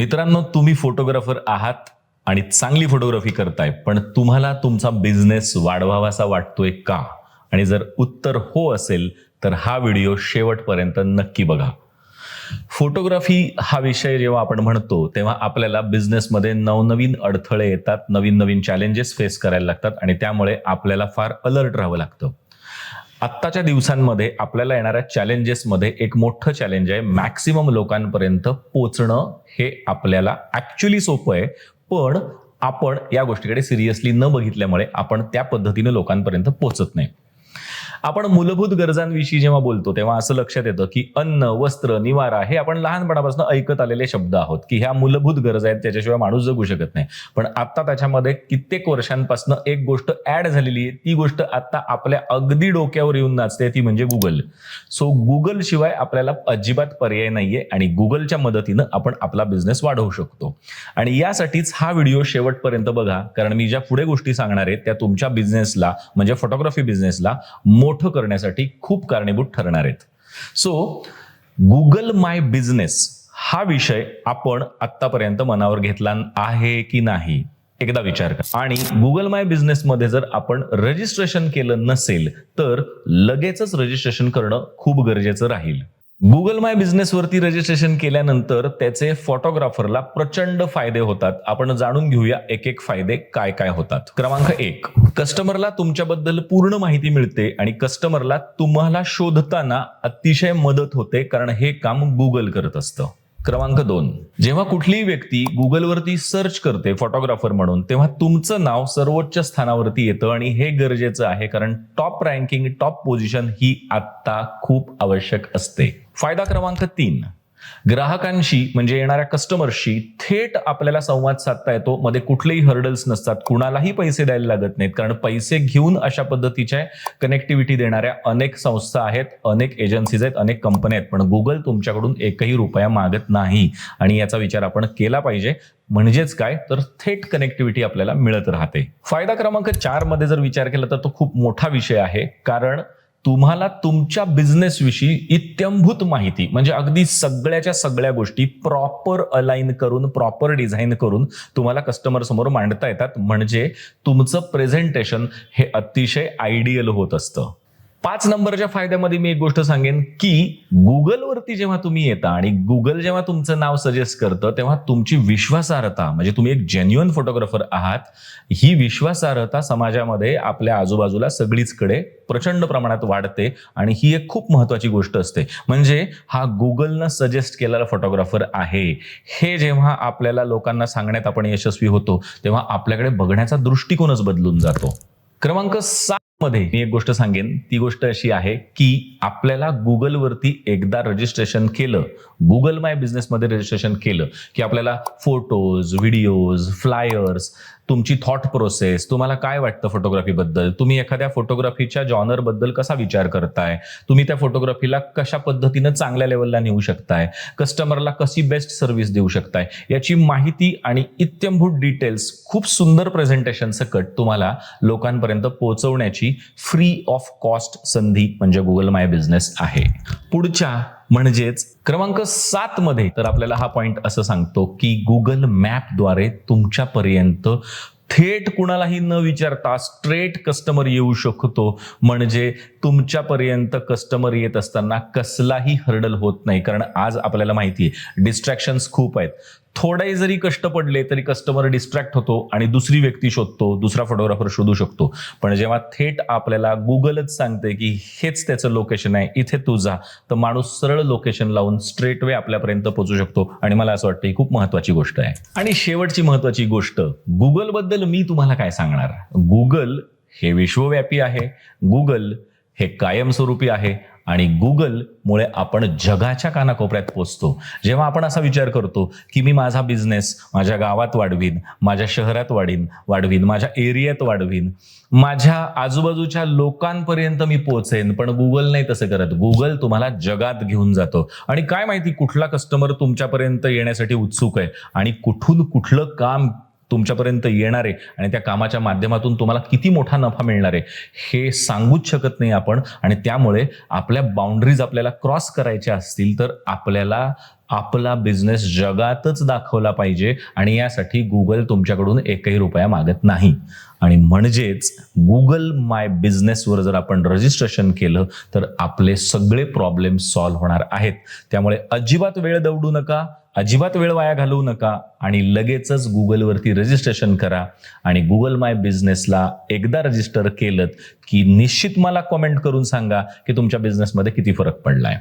मित्रांनो तुम्ही फोटोग्राफर आहात आणि चांगली फोटोग्राफी करताय पण तुम्हाला तुमचा बिझनेस वाढवावासा वाटतोय का? आणि जर उत्तर हो असेल तर हा व्हिडिओ शेवटपर्यंत नक्की बघा. फोटोग्राफी हा विषय जेव्हा आपण म्हणतो तेव्हा आपल्याला बिझनेसमध्ये नवनवीन अडथळे येतात नवीन नवीन चॅलेंजेस फेस करायला लागतात आणि त्यामुळे आपल्याला फार अलर्ट राहावं लागतं. आत्ताच्या दिवसांमध्ये आपल्याला येणाऱ्या चॅलेंजेसमध्ये एक मोठं चॅलेंज आहे. मॅक्सिमम लोकांपर्यंत पोचणं हे आपल्याला ऍक्च्युली सोपं आहे. पण आपण या गोष्टीकडे सिरियसली न बघितल्यामुळे आपण त्या पद्धतीने लोकांपर्यंत पोचत नाही. आपण मूलभूत गरजांविषयी जेव्हा बोलतो तेव्हा असं लक्षात येतं की अन्न वस्त्र निवारा हे आपण लहानपणापासून ऐकत आलेले शब्द आहोत की ह्या मूलभूत गरज आहेत त्याच्याशिवाय माणूस जगू शकत नाही. पण आता त्याच्यामध्ये कित्येक वर्षांपासून एक गोष्ट ऍड झालेली आहे ती गोष्ट आता आपल्या अगदी डोक्यावर येऊन नाचते ती म्हणजे गुगल सो गुगल शिवाय आपल्याला अजिबात पर्याय नाहीये आणि गुगलच्या मदतीनं आपण आपला बिझनेस वाढवू शकतो. आणि यासाठीच हा व्हिडिओ शेवटपर्यंत बघा कारण मी ज्या पुढे गोष्टी सांगणार आहेत त्या तुमच्या बिझनेसला म्हणजे फोटोग्राफी बिझनेसला मोठं करण्यासाठी खूप कारणीभूत ठरणार आहेत. सो गुगल माय बिझनेस हा विषय आपण आतापर्यंत मनावर घेतला आहे की नाही? एकदा विचार करा. आणि गुगल माय बिझनेसमध्ये जर आपण रजिस्ट्रेशन केलं नसेल तर लगेचच रजिस्ट्रेशन करणं खूप गरजेचं राहील. गुगल माय बिझनेसवरती रजिस्ट्रेशन केल्यानंतर त्याचे फोटोग्राफरला प्रचंड फायदे होतात. आपण जाणून घेऊया एक एक फायदे काय काय होतात. क्रमांक एक कस्टमरला तुमच्याबद्दल पूर्ण माहिती मिळते आणि कस्टमरला तुम्हाला शोधताना अतिशय मदत होते कारण हे काम गुगल करत असतं. क्रमांक दोन. जेव्हा कुठलीही व्यक्ती गुगलवरती सर्च करते फोटोग्राफर म्हणून तेव्हा तुमचं नाव सर्वोच्च स्थानावरती येतं आणि हे गरजेचं आहे कारण टॉप रँकिंग टॉप पोझिशन ही आत्ता खूप आवश्यक असते. फायदा क्रमांक तीन. ग्राहकांशी म्हणजे येणाऱ्या कस्टमर्सशी थेट आपल्याला संवाद साधता येतो. मध्ये कुठलेही हर्डल्स नसतात. कुणालाही पैसे द्यायला लागत नाहीत. कारण पैसे घेऊन अशा पद्धतीच्या कनेक्टिव्हिटी देणाऱ्या अनेक संस्था आहेत अनेक एजन्सीज आहेत अनेक कंपन्या आहेत. पण गुगल तुमच्याकडून एकही रुपया मागत नाही. आणि याचा विचार आपण केला पाहिजे. म्हणजेच काय? तर थेट कनेक्टिव्हिटी आपल्याला मिळत राहते. फायदा क्रमांक चारमध्ये जर विचार केला तर तो खूप मोठा विषय आहे. कारण तुम्हाला तुमच्या बिझनेसविषयी इत्यंभूत माहिती म्हणजे अगदी सगळ्याच्या सगळ्या गोष्टी प्रॉपर अलाइन करून प्रॉपर डिझाईन करून तुम्हाला कस्टमर समोर मांडता येतात. म्हणजे तुमचं प्रेझेंटेशन हे अतिशय आयडियल होत असतं. पाच नंबरच्या फायद्यामध्ये मी एक गोष्ट सांगेन की गुगलवरती जेव्हा तुम्ही येता आणि गुगल जेव्हा तुमचं नाव सजेस्ट करतं तेव्हा तुमची विश्वासार्हता म्हणजे तुम्ही एक जेन्युअन फोटोग्राफर आहात ही विश्वासार्हता समाजामध्ये आपल्या आजूबाजूला सगळीचकडे प्रचंड प्रमाणात वाढते आणि ही एक खूप महत्वाची गोष्ट असते. म्हणजे हा गुगलनं सजेस्ट केलेला फोटोग्राफर आहे. हे जेव्हा आपल्याला लोकांना सांगण्यात आपण यशस्वी होतो तेव्हा आपल्याकडे बघण्याचा दृष्टिकोनच बदलून जातो. क्रमांक सात मध्ये मी एक गोष्ट सांगेन. ती गोष्ट अशी आहे की आपल्याला गुगलवरती एकदा रजिस्ट्रेशन केलं गुगल माय बिझनेसमध्ये रजिस्ट्रेशन केलं की आपल्याला फोटोज व्हिडिओज फ्लायर्स तुमची थॉट प्रोसेस तुम्हाला काय वाटतं फोटोग्राफीबद्दल तुम्ही एखाद्या फोटोग्राफीच्या जॉनरबद्दल कसा विचार करताय? तुम्ही त्या फोटोग्राफीला कशा पद्धतीनं चांगल्या लेवलला नेऊ शकताय? कस्टमरला कशी बेस्ट सर्व्हिस देऊ शकताय? याची माहिती आणि इत्यंभूत डिटेल्स खूप सुंदर प्रेझेंटेशन सकट तुम्हाला लोकांपर्यंत पोहोचवण्याची फ्री ऑफ कॉस्ट संधी म्हणजे गुगल माय बिझनेस आहे. पुढच्या म्हणजेच क्रमांक सात मध्ये तर आपल्याला हा पॉइंट असं सांगतो की गुगल मॅपद्वारे तुमच्यापर्यंत थेट कुणालाही न विचारता स्ट्रेट कस्टमर येऊ शकतो. म्हणजे तुमच्यापर्यंत कस्टमर येत असताना कसलाही हर्डल होत नाही. कारण आज आपल्याला माहिती आहे डिस्ट्रॅक्शन्स खूप आहेत. थोडे जरी कष्ट पडले तरी कस्टमर डिस्ट्रॅक्ट होतो आणि दुसरी व्यक्ती शोधतो दुसरा फोटोग्राफर शोधू शकतो. पण जेव्हा थेट आपल्याला गुगलच सांगते की हेच त्याचं लोकेशन आहे इथे तू जा तर माणूस सरळ लोकेशन लावून स्ट्रेट वे आपल्यापर्यंत पोहोचू शकतो. आणि मला असं वाटतं ही खूप महत्वाची गोष्ट आहे. आणि शेवटची महत्वाची गोष्ट गुगलबद्दल मी तुम्हाला काय सांगणार? गुगल हे विश्वव्यापी आहे. गुगल हे कायमस्वरूपी आहे आणि गुगलमुळे आपण जगाच्या कानाकोपऱ्यात पोचतो. जेव्हा आपण असा विचार करतो की मी माझा बिझनेस माझ्या गावात वाढवीन माझ्या शहरात वाढीन वाढवीन माझ्या एरियात वाढवीन माझ्या आजूबाजूच्या लोकांपर्यंत मी पोहोचेन पण गुगल नाही तसं करत. गुगल तुम्हाला जगात घेऊन जातो. आणि काय माहिती कुठला कस्टमर तुमच्यापर्यंत येण्यासाठी उत्सुक आहे आणि कुठून कुठलं काम तुमच्यापर्यंत येणार आहे आणि त्या कामाच्या माध्यमातून तुम्हाला किती मोठा नफा मिळणार आहे हे सांगूच शकत नाही आपण. आणि त्यामुळे आपल्या बाउंड्रीज आपल्याला क्रॉस करायच्या असतील तर आपल्याला आपला बिझनेस जगातच दाखवला पाहिजे आणि यासाठी गुगल तुमच्याकडून एकही रुपया मागत नाही. आणि म्हणजेच गुगल माय बिझनेसवर जर आपण रजिस्ट्रेशन केलं तर आपले सगळे प्रॉब्लेम सॉल्व्ह होणार आहेत. त्यामुळे अजिबात वेळ दवडू नका. अजिबात वेळ वाया घालवू नका आणि लगेचच गुगलवरती रजिस्ट्रेशन करा. आणि गुगल माय बिझनेसला एकदा रजिस्टर केलं की निश्चित मला कमेंट करून सांगा की तुमच्या बिझनेसमध्ये किती फरक पडलाय.